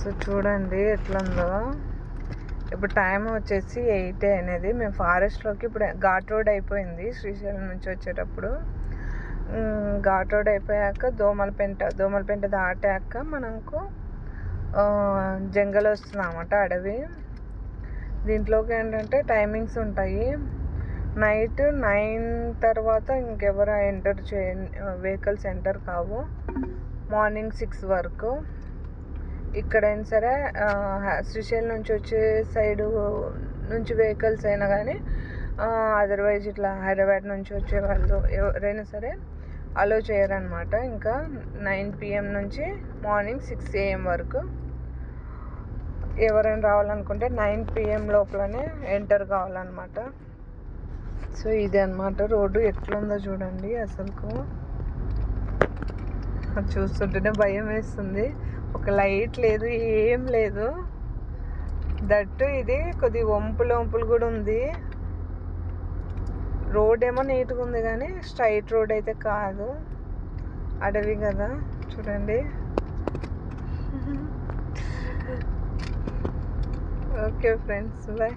So చూడండి ఎట్లుందో. ఇప్పుడు టైం వచ్చేసి ఎయిట్ అనేది. మేము ఫారెస్ట్లోకి ఇప్పుడు ఘాట్ రోడ్ అయిపోయింది శ్రీశైలం నుంచి వచ్చేటప్పుడు. ఘాట్ రోడ్ అయిపోయాక దోమలపెంట దోమలపెంట దాటాక మనకు జంగల్ వస్తుంది అన్నమాట అడవి. దీంట్లోకి ఏంటంటే టైమింగ్స్ ఉంటాయి. నైట్ నైన్ తర్వాత ఇంకెవరు ఎంటర్ చే వెహికల్స్ ఎంటర్ కావు. మార్నింగ్ సిక్స్ వరకు. ఇక్కడైనా సరే హ- శ్రీశైలం నుంచి వచ్చే సైడు నుంచి వెహికల్స్ అయినా కానీ అదర్వైజ్ ఇట్లా హైదరాబాద్ నుంచి వచ్చే వాళ్ళు ఎవరైనా సరే అలో చేయరనమాట ఇంకా నైన్ పిఎం నుంచి మార్నింగ్ సిక్స్ ఏఎం వరకు. ఎవరైనా రావాలనుకుంటే నైన్ పిఎం లోపలనే ఎంటర్ కావాలన్నమాట. సో ఇది అన్నమాట రోడ్డు ఎట్లుందో చూడండి అసలుకు. చూస్తుంటేనే భయం వేస్తుంది. ఒక లైట్ లేదు ఏం లేదు. దట్టు ఇది కొద్ది వంపులు వంపులు కూడా ఉంది. రోడ్ ఏమో నీట్గా ఉంది కానీ స్ట్రైట్ రోడ్ అయితే కాదు. అడవి కదా చూడండి. Okay friends bye.